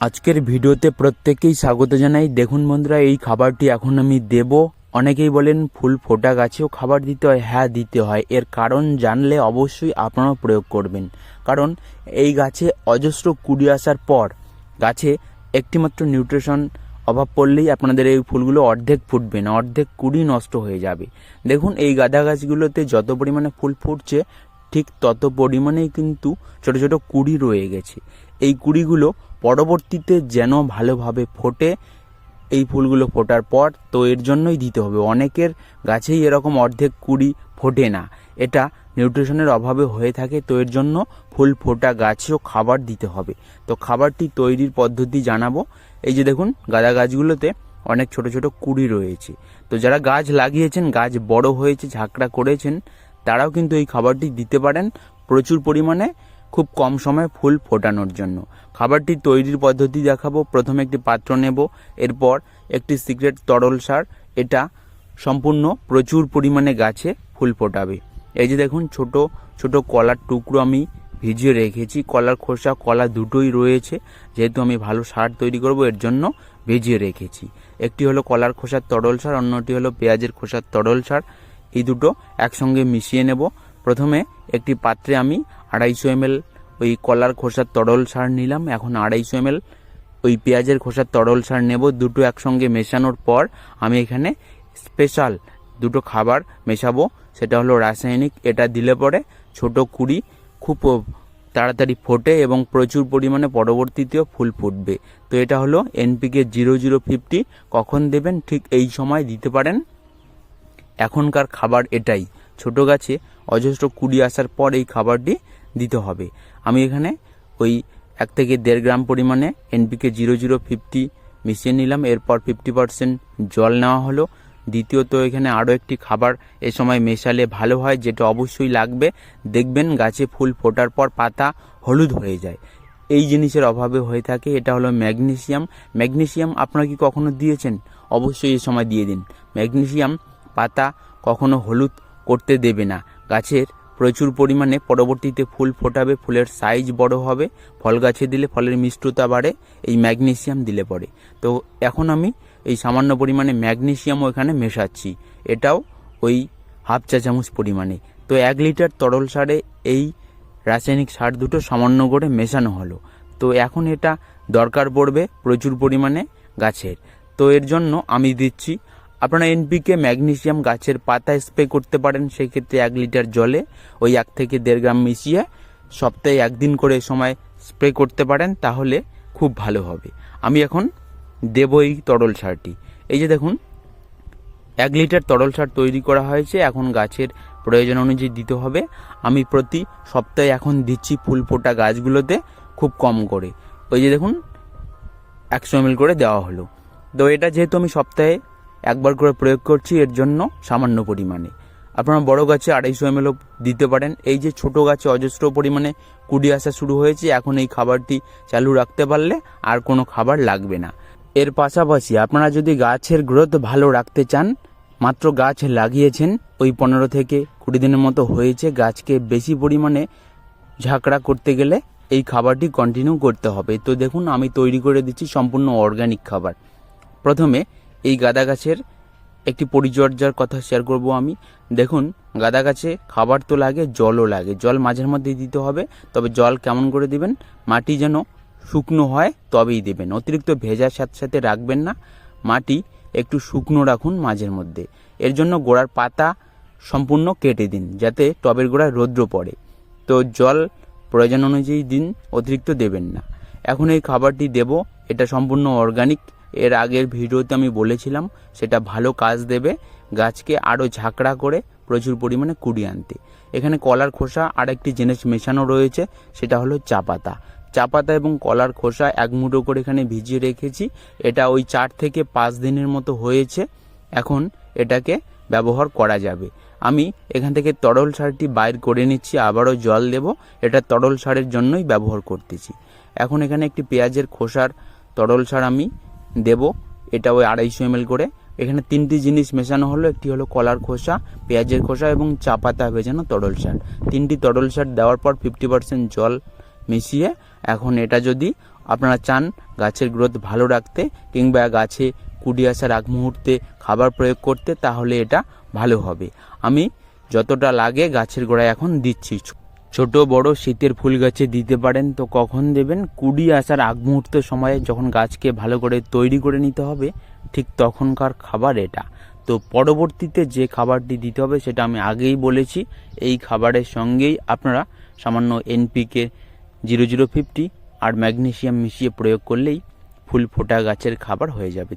আজকের ভিডিওতে প্রত্যেকেই স্বাগত জানাই। দেখুন বন্ধুরা, এই খাবারটি এখন আমি দেব। অনেকেই বলেন ফুল ফোটা গাছেও খাবার দিতে হয়। হ্যাঁ দিতে হয়। এর কারণ জানলে অবশ্যই আপনারাও প্রয়োগ করবেন। কারণ এই গাছে অজস্র কুড়ি আসার পর গাছে একটিমাত্র নিউট্রিশন অভাব পড়লেই আপনাদের এই ফুলগুলো অর্ধেক ফুটবে না, অর্ধেক কুড়ি নষ্ট হয়ে যাবে। দেখুন, এই গাঁদা গাছগুলোতে যত পরিমাণে ফুল ফুটছে, ঠিক তত পরিমাণেই কিন্তু ছোট ছোট কুড়ি রয়ে গেছে। এই কুড়িগুলো পরবর্তীতে যেন ভালোভাবে ফোটে, এই ফুলগুলো ফোটার পর তো এর জন্যই দিতে হবে। অনেকের গাছেই এরকম অর্ধেক কুড়ি ফোটে না। এটা নিউট্রিশনের অভাবে হয়ে থাকে, তো এর জন্য ফুল ফোটা গাছেও খাবার দিতে হবে। তো খাবারটি তৈরির পদ্ধতি জানাব। এই যে দেখুন, গাঁদা গাছগুলোতে অনেক ছোট ছোট কুড়ি রয়েছে। তো যারা গাছ লাগিয়েছেন, গাছ বড় হয়েছে, ঝাঁকড়া করেছেন, তারাও কিন্তু এই খাবারটি দিতে পারেন। প্রচুর পরিমাণে খুব কম সময়ে ফুল ফোটানোর জন্য। খাবারটি তৈরির পদ্ধতি দেখাবো। প্রথমে একটি পাত্র নেব। এরপর একটি সিক্রেট তরল সার। এটা সম্পূর্ণ প্রচুর পরিমাণে গাছে ফুল ফোটাবে। এই যে দেখুন, ছোট ছোট কলার টুকরো আমি ভিজিয়ে রেখেছি। কলার খোসা, কলা দুটোই রয়েছে। যেহেতু আমি ভালো সার তৈরি করব, এর জন্য ভিজিয়ে রেখেছি। একটি হলো কলার খোসার তরল সার, অন্যটি হলো পেঁয়াজের খোসার তরল সার। এই দুটো একসঙ্গে মিশিয়ে নেব। প্রথমে একটি পাত্রে আমি আড়াইশো এমএল ওই কলার খোসার তরল সার নিলাম। এখন আড়াইশো এমএল ওই পেঁয়াজের খোসার তরল সার নেব। দুটো একসঙ্গে মেশানোর পর আমি এখানে স্পেশাল দুটো খাবার মেশাবো। সেটা হলো রাসায়নিক, এটা দিলে পরে ছোট কুড়ি খুব তাড়াতাড়ি ফোটে এবং প্রচুর পরিমাণে পরবর্তীতেও ফুল ফুটবে। তো এটা হলো এনপিকে জিরো জিরো ফিফটি। কখন দেবেন? ঠিক এই সময় দিতে পারেন। এখনকার খাবার এটাই। ছোট গাছে অজস্র কুড়ি আসার পর এই খাবারটি দিতে হবে। আমি এখানে ওই এক থেকে দেড় গ্রাম পরিমাণে এনপিকে জিরো জিরো ফিফটি মিশিয়ে নিলাম। এরপর ফিফটি পার্সেন্ট জল নেওয়া হলো। দ্বিতীয়ত এখানে আরও একটি খাবার এ সময় মেশালে ভালো হয়, যেটা অবশ্যই লাগবে। দেখবেন গাছে ফুল ফোটার পর পাতা হলুদ হয়ে যায়। এই জিনিসের অভাবে হয়ে থাকে, এটা হলো ম্যাগনেসিয়াম। ম্যাগনেসিয়াম আপনারা কি কখনো দিয়েছেন? অবশ্যই এ সময় দিয়ে দিন। ম্যাগনেসিয়াম পাতা কখনো হলুদ করতে দেবে না। গাছের প্রচুর পরিমাণে পরবর্তীতে ফুল ফোটাবে, ফুলের সাইজ বড় হবে, ফল গাছে দিলে ফলের মিষ্টতা বাড়ে, এই ম্যাগনেসিয়াম দিলে পরে তো এখন আমি এই সামান্য পরিমাণে ম্যাগনেসিয়ামও এখানে মেশাচ্ছি। এটাও ওই হাফ চা চামচ পরিমাণে। তো এক লিটার তরল সারে এই রাসায়নিক সার দুটো সামান্য করে মেশানো হলো। তো এখন এটা দরকার পড়বে প্রচুর পরিমাণে গাছের। তো এর জন্য আমি দিচ্ছি আপনারা এনপিকে ম্যাগনেশিয়াম গাছের পাতায় স্প্রে করতে পারেন, সেক্ষেত্রে এক লিটার জলে ওই এক থেকে দেড় গ্রাম মিশিয়ে সপ্তাহে একদিন করে সময় স্প্রে করতে পারেন, তাহলে খুব ভালো হবে। আমি এখন দেব এই তরল সারটি। এই যে দেখুন, এক লিটার তরল সার তৈরি করা হয়েছে, এখন গাছের প্রয়োজন অনুযায়ী দিতে হবে। আমি প্রতি সপ্তাহে এখন দিচ্ছি ফুল ফোটা গাছগুলোতে খুব কম করে। ওই যে দেখুন, একশো এমএল করে দেওয়া হলো। তো এটা যেহেতু আমি সপ্তাহে একবার করে প্রয়োগ করছি, এর জন্য সামান্য পরিমাণে। আপনারা বড় গাছে আড়াইশো এমএলও দিতে পারেন। এই যে ছোট গাছে অজস্র পরিমাণে কুড়ি আসা শুরু হয়েছে, এখন এই খাবারটি চালু রাখতে পারলে আর কোনো খাবার লাগবে না। এর পাশাপাশি আপনারা যদি গাছের গ্রোথ ভালো রাখতে চান, মাত্র গাছ লাগিয়েছেন, ওই পনেরো থেকে কুড়ি দিনের মতো হয়েছে, গাছকে বেশি পরিমাণে ঝাঁকড়া করতে গেলে এই খাবারটি কন্টিনিউ করতে হবে। তো দেখুন, আমি তৈরি করে দিচ্ছি সম্পূর্ণ অর্গানিক খাবার। প্রথমে এই গাঁদা গাছের একটি পরিচর্যার কথা শেয়ার করব আমি। দেখুন, গাঁদা গাছে খাবার তো লাগে, জলও লাগে। জল মাঝের মধ্যে দিতে হবে, তবে জল কেমন করে দিবেন? মাটি যেন শুকনো হয়, তবেই দেবেন। অতিরিক্ত ভেজার সাথে সাথে রাখবেন না। মাটি একটু শুকনো রাখুন মাঝের মধ্যে। এর জন্য গোড়ার পাতা সম্পূর্ণ কেটে দিন, যাতে টবের গোড়ায় রৌদ্র পড়ে। তো জল প্রয়োজন অনুযায়ী দিন, অতিরিক্ত দেবেন না। এখন এই খাবারটি দেব, এটা সম্পূর্ণ অর্গানিক এর আগের ভিডিওতে আমি বলেছিলাম, সেটা ভালো কাজ দেবে, গাছকে আরও ঝাঁকড়া করে প্রচুর পরিমাণে কুড়ি আনতে। এখানে কলার খোসা আর একটি জিনিস মেশানো রয়েছে, সেটা হলো চা পাতা। চা পাতা এবং কলার খোসা এক মুঠো করে এখানে ভিজিয়ে রেখেছি। এটা ওই চার থেকে পাঁচ দিনের মতো হয়েছে। এখন এটাকে ব্যবহার করা যাবে। আমি এখান থেকে তরল সারটি বাইর করে নিচ্ছি, আবারও জল দেব। এটা তরল সারের জন্যই ব্যবহার করতেছি। এখন এখানে একটি পেঁয়াজের খোসার তরল সার আমি দেব। এটা ওই আড়াইশো এমএল করে। এখানে তিনটি জিনিস মেশানো হলো। একটি হলো কলার খোসা, পেঁয়াজের খোসা এবং চা পাতা ভেজানো তরল সার। তিনটি তরল সার দেওয়ার পর ফিফটি পার্সেন্ট জল মিশিয়ে এখন এটা যদি আপনারা চান গাছের গ্রোথ ভালো রাখতে কিংবা গাছে কুড়ি আসার আগ মুহূর্তে খাবার প্রয়োগ করতে, তাহলে এটা ভালো হবে। আমি যতটা লাগে গাছের গোড়ায় এখন দিচ্ছি। ছোট বড় শীতের ফুল গাছে দিতে পারেন। তো কখন দেবেন? কুড়ি আসার আগ মুহূর্ত সময়ে যখন গাছকে ভালো করে তৈরি করে নিতে হবে, ঠিক তখনকার খাবার এটা। তো পরবর্তীতে যে খাবারটি দিতে হবে সেটা আমি আগেই বলেছি। এই খাবারের সঙ্গেই আপনারা সামান্য এনপিকে জিরো জিরো ফিফটি আর ম্যাগনেসিয়াম মিশিয়ে প্রয়োগ করলেই ফুল ফোটা গাছের খাবার হয়ে যাবে।